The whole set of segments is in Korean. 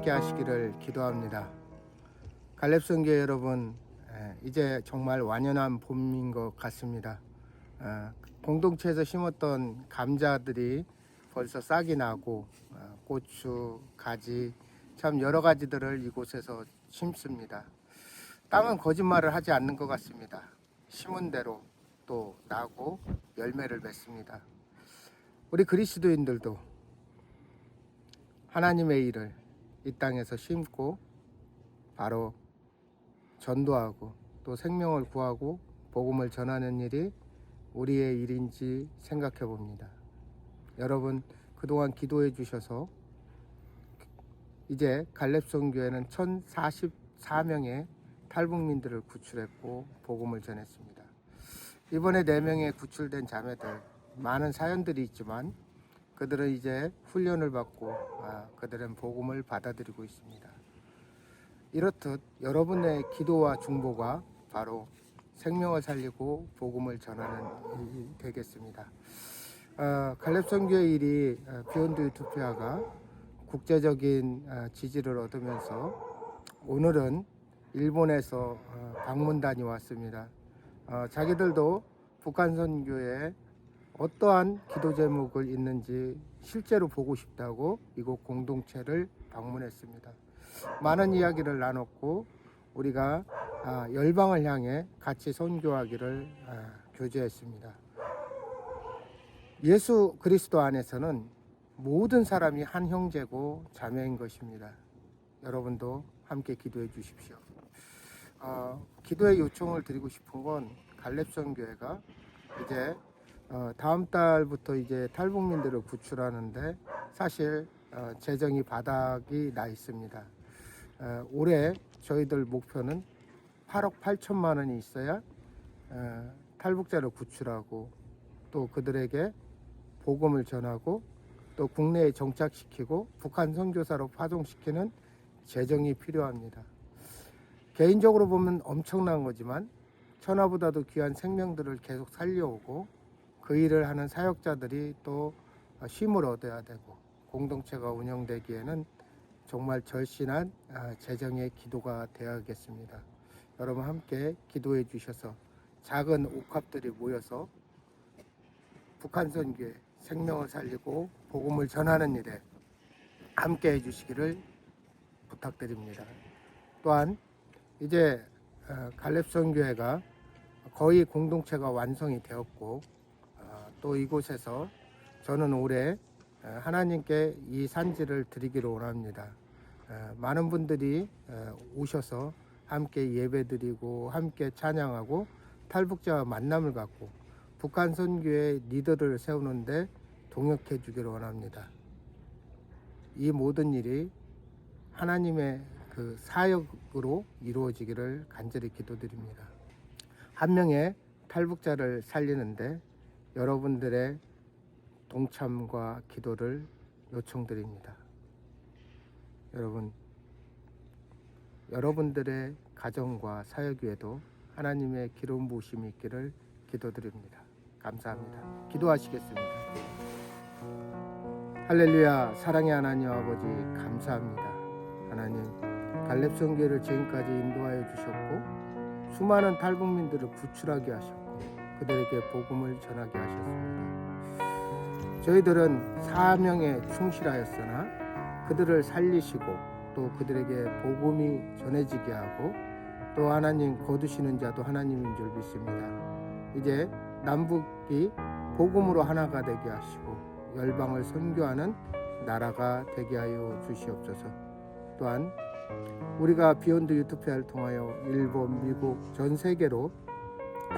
함께 하시기를 기도합니다. 갈렙성교 여러분, 에, 이제 정말 완연한 봄인 것 같습니다. 어, 공동체에서 심었던 감자들이 벌써 싹이 나고 어, 고추, 가지 참 여러 가지들을 이곳에서 심습니다. 땅은 거짓말을 하지 않는 것 같습니다. 심은 대로 또 나고 열매를 맺습니다. 우리 그리스도인들도 하나님의 일을 이 땅에서 심고 바로 전도하고 또 생명을 구하고 복음을 전하는 일이 우리의 일인지 생각해 봅니다. 여러분 그동안 기도해 주셔서 이제 갈렙성 교회는 1044명의 탈북민들을 구출했고 복음을 전했습니다. 이번에 4명의 구출된 자매들 많은 사연들이 있지만 그들은 이제 훈련을 받고 아, 그들은 복음을 받아들이고 있습니다. 이렇듯 여러분의 기도와 중보가 바로 생명을 살리고 복음을 전하는 일이 되겠습니다. 어, 갈렙선교의 일이 어, 비욘드 유토피아가 국제적인 어, 지지를 얻으면서 오늘은 일본에서 어, 방문단이 왔습니다. 어, 자기들도 북한 선교에 어떠한 기도 제목을 있는지 실제로 보고 싶다고 이곳 공동체를 방문했습니다. 많은 이야기를 나눴고 우리가 아, 열방을 향해 같이 선교하기를 아, 교제했습니다. 예수 그리스도 안에서는 모든 사람이 한 형제고 자매인 것입니다. 여러분도 함께 기도해 주십시오. 어, 기도의 요청을 드리고 싶은 건 갈렙선 교회가 이제 어, 다음 달부터 이제 탈북민들을 구출하는데 사실 어, 재정이 바닥이 나 있습니다. 어, 올해 저희들 목표는 8억 8천만 원이 있어야 어, 탈북자를 구출하고 또 그들에게 복음을 전하고 또 국내에 정착시키고 북한 선교사로 파송시키는 재정이 필요합니다. 개인적으로 보면 엄청난 거지만 천하보다도 귀한 생명들을 계속 살려오고 그 일을 하는 사역자들이 또 쉼을 얻어야 되고 공동체가 운영되기에는 정말 절실한 아, 재정의 기도가 되어야겠습니다. 여러분 함께 기도해 주셔서 작은 옥합들이 모여서 북한 선교에 생명을 살리고 복음을 전하는 일에 함께 해 주시기를 부탁드립니다. 또한 이제 어, 갈렙선 교회가 거의 공동체가 완성이 되었고 어, 또 이곳에서 저는 올해 어, 하나님께 이 산지를 드리기를 원합니다. 어, 많은 분들이 어, 오셔서 함께 예배드리고 함께 찬양하고 탈북자와 만남을 갖고 북한 선교의 리더를 세우는데 동역해 주기를 원합니다. 이 모든 일이 하나님의 그 사역으로 이루어지기를 간절히 기도드립니다. 한 명의 탈북자를 살리는데 여러분들의 동참과 기도를 요청드립니다. 여러분, 여러분들의 가정과 사역 위에도 하나님의 기름 부으심이 있기를 기도드립니다. 감사합니다. 기도하시겠습니다. 할렐루야, 사랑의 하나님 아버지 감사합니다. 하나님, 갈렙성교를 지금까지 인도하여 주셨고 수많은 탈북민들을 구출하게 하셨고 그들에게 복음을 전하게 하셨습니다. 저희들은 사명에 충실하였으나 그들을 살리시고 또 그들에게 복음이 전해지게 하고 또 하나님 거두시는 자도 하나님인 줄 믿습니다. 이제 남북이 복음으로 하나가 되게 하시고 열방을 선교하는 나라가 되게 하여 주시옵소서. 또한 우리가 비욘드 유토피아를 통하여 일본, 미국 전 세계로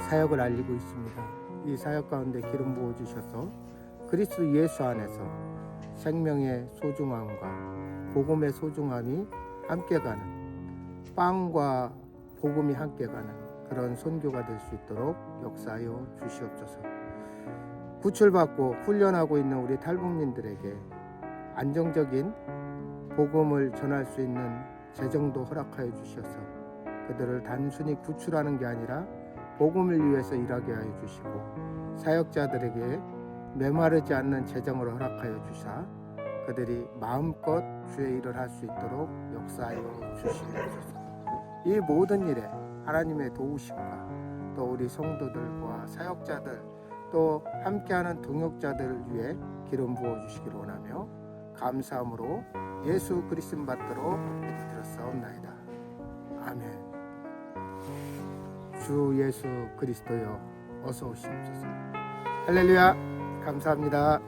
사역을 알리고 있습니다. 이 사역 가운데 기름 부어 주셔서 그리스도 예수 안에서 생명의 소중함과 복음의 소중함이 함께 가는 빵과 복음이 함께 가는 그런 선교가 될 수 있도록 역사하여 주시옵소서. 구출받고 훈련하고 있는 우리 탈북민들에게 안정적인 복음을 전할 수 있는 재정도 허락하여 주셔서 그들을 단순히 구출하는 게 아니라 복음을 위해서 일하게 하여 주시고 사역자들에게 메마르지 않는 재정을 허락하여 주사 그들이 마음껏 주의 일을 할 수 있도록 역사하여 주시옵소서. 이 모든 일에 하나님의 도우심과 또 우리 성도들과 사역자들 또 함께하는 동역자들을 위해 기름 부어 주시기를 원하며 감사함으로 예수 그리스도 받들어 기도드렸사옵나이다. 아멘. 주 예수 그리스도여 어서 오시옵소서. 할렐루야. 감사합니다.